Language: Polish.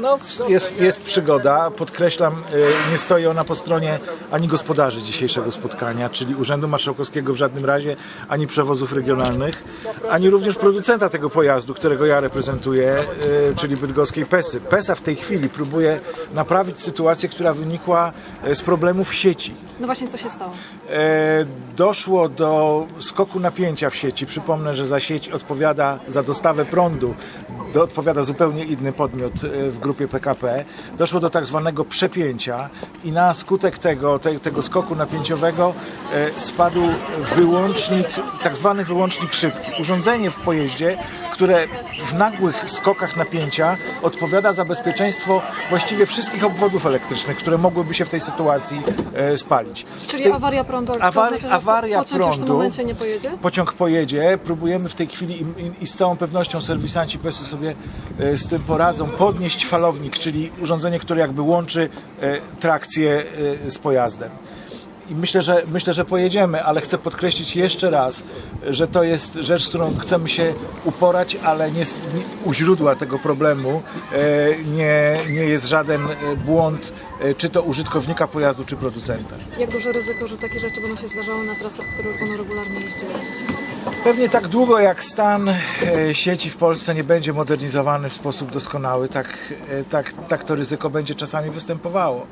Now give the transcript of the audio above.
No, jest, jest przygoda. Podkreślam, y, nie stoi ona po stronie ani gospodarzy dzisiejszego spotkania, czyli Urzędu Marszałkowskiego w żadnym razie, ani przewozów regionalnych, ani również producenta tego pojazdu, którego ja reprezentuję, y, czyli bydgoskiej PESY. PESA w tej chwili próbuje naprawić sytuację, która wynikła y, z problemów w sieci. No właśnie, co się stało? E, doszło do skoku napięcia w sieci. Przypomnę, że za sieć odpowiada, za dostawę prądu, odpowiada zupełnie inny podmiot e, w grupie PKP. Doszło do tak zwanego przepięcia i na skutek tego, te, tego skoku napięciowego e, spadł wyłącznik, tak zwany wyłącznik szybki. Urządzenie w pojeździe, które w nagłych skokach napięcia odpowiada za bezpieczeństwo właściwie wszystkich obwodów elektrycznych, które mogłyby się w tej sytuacji e, spalić. Czyli tej- awaria prądu, czy to że awaria pociąg już w tym prądu. momencie nie pojedzie? Pociąg pojedzie, próbujemy w tej chwili i, i, i z całą pewnością serwisanci PES-u sobie e, z tym poradzą, podnieść falownik, czyli urządzenie, które jakby łączy e, trakcję e, z pojazdem. I myślę że, myślę, że pojedziemy, ale chcę podkreślić jeszcze raz, że to jest rzecz, z którą chcemy się uporać, ale nie, nie, u źródła tego problemu e, nie, nie jest żaden e, błąd, e, czy to użytkownika pojazdu, czy producenta. Jak duże ryzyko, że takie rzeczy będą się zdarzały na trasach, które już będą regularnie jeździły? Pewnie tak długo jak stan sieci w Polsce nie będzie modernizowany w sposób doskonały, tak, tak, tak to ryzyko będzie czasami występowało.